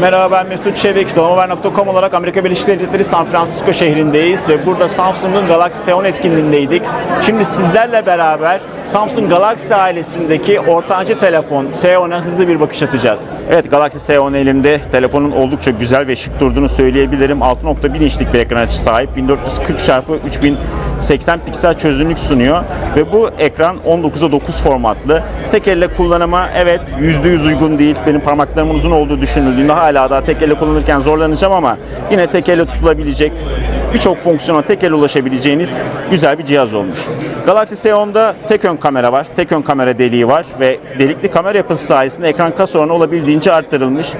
Merhaba ben Mesut Çevik. Domover.com olarak Amerika Birleşik Devletleri San Francisco şehrindeyiz ve burada Samsung'un Galaxy S10 etkinliğindeydik. Şimdi sizlerle beraber Samsung Galaxy ailesindeki ortanca telefon S10'a hızlı bir bakış atacağız. Evet Galaxy S10 elimde. Telefonun oldukça güzel ve şık durduğunu söyleyebilirim. 6.1 inçlik bir ekrana sahip. 1440 x 3080 piksel çözünürlük sunuyor ve bu ekran 19'a 9 formatlı. Tek elle kullanıma evet %100 uygun değil. Benim parmaklarımın uzun olduğu düşünüldüğünde hala daha tek elle kullanırken zorlanacağım ama yine tek elle tutulabilecek birçok fonksiyona tek elle ulaşabileceğiniz güzel bir cihaz olmuş. Galaxy S10'da tek ön kamera var. Tek ön kamera deliği var ve delikli kamera yapısı sayesinde ekran kas oranı olabildiğince arttırılmış.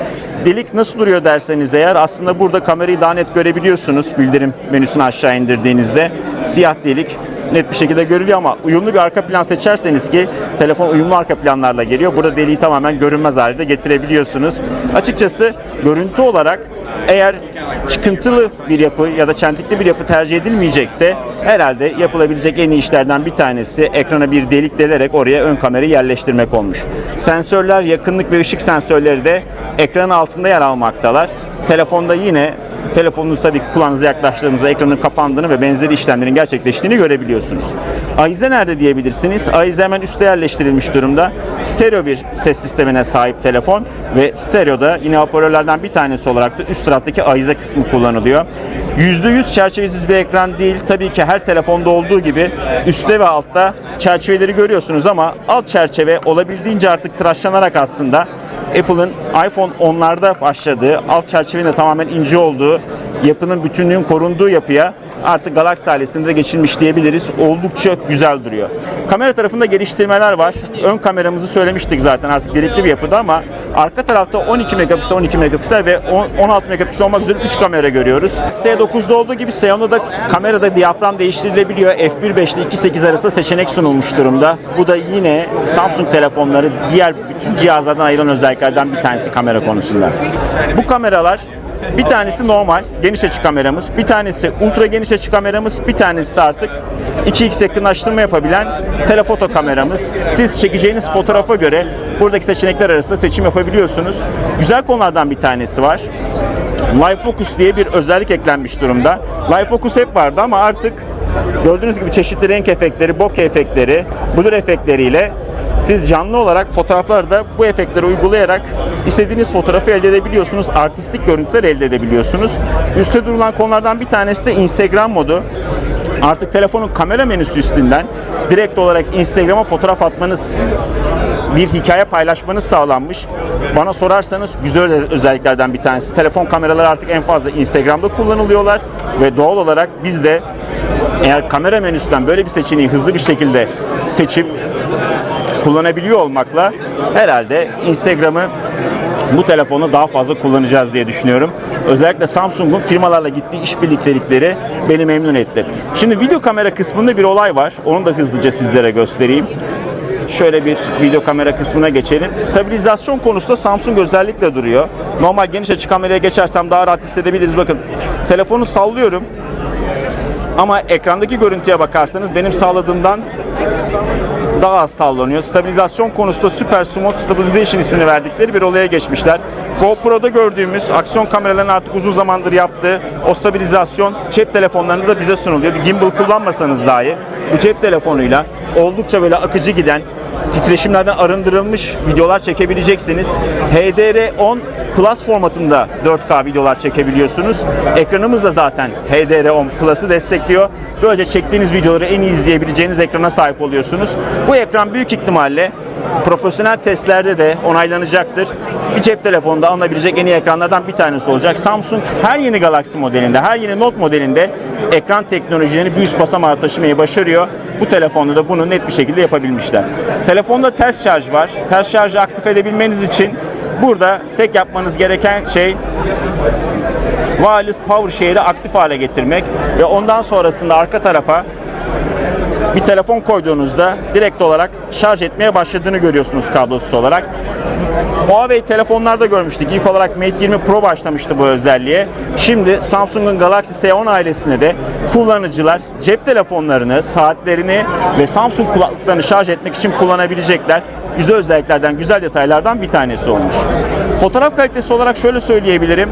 Delik nasıl duruyor derseniz eğer aslında burada kamerayı daha net görebiliyorsunuz bildirim menüsünü aşağı indirdiğinizde. Siyah delik net bir şekilde görülüyor ama uyumlu bir arka plan seçerseniz ki telefon uyumlu arka planlarla geliyor. Burada deliği tamamen görünmez halde getirebiliyorsunuz. Açıkçası görüntü olarak eğer çıkıntılı bir yapı ya da çentikli bir yapı tercih edilmeyecekse herhalde yapılabilecek en iyi işlerden bir tanesi ekrana bir delik delerek oraya ön kamerayı yerleştirmek olmuş. Sensörler yakınlık ve ışık sensörleri de ekranın altında yer almaktalar. Telefonda yine telefonunuz tabii ki kulağınıza yaklaştığınızda ekranın kapandığını ve benzeri işlemlerin gerçekleştiğini görebiliyorsunuz. Ayize nerede diyebilirsiniz? Ayize hemen üstte yerleştirilmiş durumda. Stereo bir ses sistemine sahip telefon ve stereoda yine hoparlörlerden bir tanesi olarak da üst taraftaki ayize kısmı kullanılıyor. %100 çerçevesiz bir ekran değil. Tabii ki her telefonda olduğu gibi üstte ve altta çerçeveleri görüyorsunuz ama alt çerçeve olabildiğince artık tıraşlanarak aslında Apple'ın iPhone 10'larda başladığı, alt çerçevenin tamamen ince olduğu, yapının bütünlüğün korunduğu yapıya artık Galaxy ailesinde de geçilmiş diyebiliriz. Oldukça güzel duruyor. Kamera tarafında geliştirmeler var. Ön kameramızı söylemiştik zaten artık delikli bir yapıda ama arka tarafta 12 megapiksel, 12 megapiksel ve 16 megapiksel olmak üzere 3 kamera görüyoruz. S9'da olduğu gibi S10'da da kamerada diyafram değiştirilebiliyor. F1.5 ile 2.8 arasında seçenek sunulmuş durumda. Bu da yine Samsung telefonları diğer bütün cihazlardan ayıran özelliklerden bir tanesi kamera konusunda. Bu kameralar bir tanesi normal geniş açı kameramız, bir tanesi ultra geniş açı kameramız, bir tanesi de artık 2x yakınlaştırma yapabilen telefoto kameramız. Siz çekeceğiniz fotoğrafa göre buradaki seçenekler arasında seçim yapabiliyorsunuz. Güzel konulardan bir tanesi var. Live Focus diye bir özellik eklenmiş durumda. Live Focus hep vardı ama artık gördüğünüz gibi çeşitli renk efektleri, bokeh efektleri, blur efektleriyle siz canlı olarak fotoğraflarda bu efektleri uygulayarak istediğiniz fotoğrafı elde edebiliyorsunuz. Artistik görüntüler elde edebiliyorsunuz. Üste durulan konulardan bir tanesi de Instagram modu. Artık telefonun kamera menüsü üstünden direkt olarak Instagram'a fotoğraf atmanız, bir hikaye paylaşmanız sağlanmış. Bana sorarsanız güzel özelliklerden bir tanesi. Telefon kameraları artık en fazla Instagram'da kullanılıyorlar ve doğal olarak biz de eğer kamera menüsünden böyle bir seçeneği hızlı bir şekilde seçip kullanabiliyor olmakla herhalde Instagram'ı bu telefonu daha fazla kullanacağız diye düşünüyorum. Özellikle Samsung'un firmalarla gittiği işbirliktelikleri beni memnun etti. Şimdi video kamera kısmında bir olay var. Onu da hızlıca sizlere göstereyim. Şöyle bir video kamera kısmına geçelim. Stabilizasyon konusunda Samsung özellikle duruyor. Normal geniş açı kameraya geçersem daha rahat hissedebiliriz. Bakın telefonu sallıyorum. Ama ekrandaki görüntüye bakarsanız benim sağladığımdan daha az sallanıyor. Stabilizasyon konusunda Super Smooth Stabilization ismini verdikleri bir olaya geçmişler. GoPro'da gördüğümüz aksiyon kameralarının artık uzun zamandır yaptığı o stabilizasyon cep telefonlarında da bize sunuluyor. Bir gimbal kullanmasanız dahi bu cep telefonuyla oldukça böyle akıcı giden titreşimlerden arındırılmış videolar çekebileceksiniz. HDR10 Plus formatında 4K videolar çekebiliyorsunuz. Ekranımız da zaten HDR10 Plus'ı destekliyor. Böylece çektiğiniz videoları en iyi izleyebileceğiniz ekrana sahip oluyorsunuz. Bu ekran büyük ihtimalle profesyonel testlerde de onaylanacaktır. Bir cep telefonunda alınabilecek en iyi ekranlardan bir tanesi olacak. Samsung her yeni Galaxy modelinde, her yeni Note modelinde ekran teknolojilerini bir üst basamağa taşımayı başarıyor. Bu telefonda da bunu net bir şekilde yapabilmişler. Telefonda ters şarj var. Ters şarjı aktif edebilmeniz için burada tek yapmanız gereken şey wireless power share'i aktif hale getirmek ve ondan sonrasında arka tarafa bir telefon koyduğunuzda direkt olarak şarj etmeye başladığını görüyorsunuz kablosuz olarak. Huawei telefonlarda görmüştük. İlk olarak Mate 20 Pro başlamıştı bu özelliğe. Şimdi Samsung'un Galaxy S10 ailesinde de kullanıcılar cep telefonlarını, saatlerini ve Samsung kulaklıklarını şarj etmek için kullanabilecekler. Güzel özelliklerden, güzel detaylardan bir tanesi olmuş. Fotoğraf kalitesi olarak şöyle söyleyebilirim.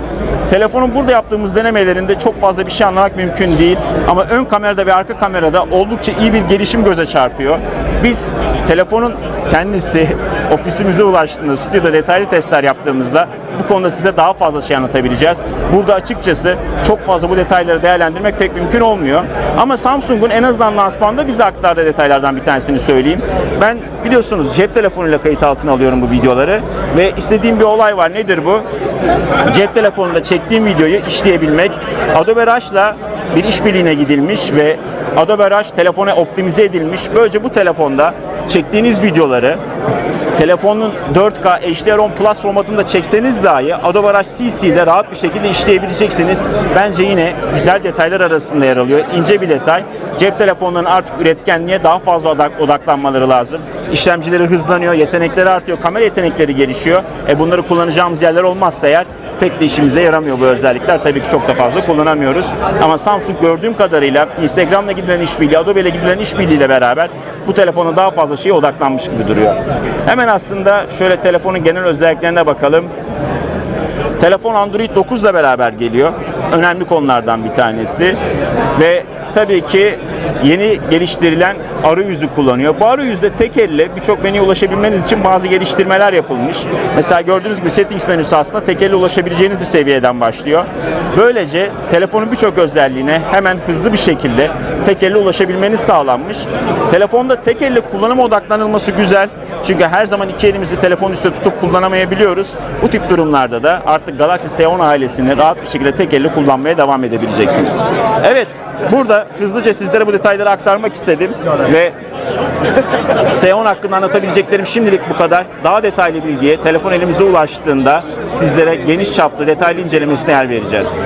Telefonun burada yaptığımız denemelerinde çok fazla bir şey anlamak mümkün değil. Ama ön kamerada ve arka kamerada oldukça iyi bir gelişim göze çarpıyor. Biz telefonun kendisi ofisimize ulaştığında, stüdyoda detaylı testler yaptığımızda bu konuda size daha fazla şey anlatabileceğiz. Burada açıkçası çok fazla bu detayları değerlendirmek pek mümkün olmuyor. Ama Samsung'un en azından lansmanda bize aktardığı detaylardan bir tanesini söyleyeyim. Ben biliyorsunuz cep telefonuyla kayıt altına alıyorum bu videoları ve istediğim bir olay var. Nedir bu? Cep telefonunda çektiğim videoyu işleyebilmek. Adobe Rush'la bir işbirliğine gidilmiş ve Adobe Rush telefona optimize edilmiş. Böylece bu telefonda çektiğiniz videoları telefonun 4K HDR10 Plus formatında çekseniz dahi Adobe Rush CC'de rahat bir şekilde işleyebileceksiniz. Bence yine güzel detaylar arasında yer alıyor. İnce bir detay. Cep telefonlarının artık üretkenliğe daha fazla odak- odaklanmaları lazım. İşlemcileri hızlanıyor, yetenekleri artıyor, kamera yetenekleri gelişiyor. E bunları kullanacağımız yerler olmazsa eğer pek de işimize yaramıyor bu özellikler. Tabii ki çok da fazla kullanamıyoruz. Ama Samsung gördüğüm kadarıyla Instagram'la gidilen işbirliği, Adobe ile gidilen işbirliğiyle beraber bu telefona daha fazla şeye odaklanmış gibi duruyor. Hemen aslında şöyle telefonun genel özelliklerine bakalım. Telefon Android 9 ile beraber geliyor. Önemli konulardan bir tanesi. Ve tabii ki yeni geliştirilen arayüzü kullanıyor. Bu arayüzde tek elle birçok menüye ulaşabilmeniz için bazı geliştirmeler yapılmış. Mesela gördüğünüz gibi settings menüsü aslında tek elle ulaşabileceğiniz bir seviyeden başlıyor. Böylece telefonun birçok özelliğine hemen hızlı bir şekilde tek elle ulaşabilmeniz sağlanmış. Telefonda tek elle kullanıma odaklanılması güzel. Çünkü her zaman iki elimizi telefon üstüne tutup kullanamayabiliyoruz. Bu tip durumlarda da artık Galaxy S10 ailesini rahat bir şekilde tek elle kullanmaya devam edebileceksiniz. Evet, burada hızlıca sizlere bu detayları aktarmak istedim ve S10 hakkında anlatabileceklerim şimdilik bu kadar. Daha detaylı bilgiye telefon elimize ulaştığında sizlere geniş çaplı detaylı incelemesine yer vereceğiz.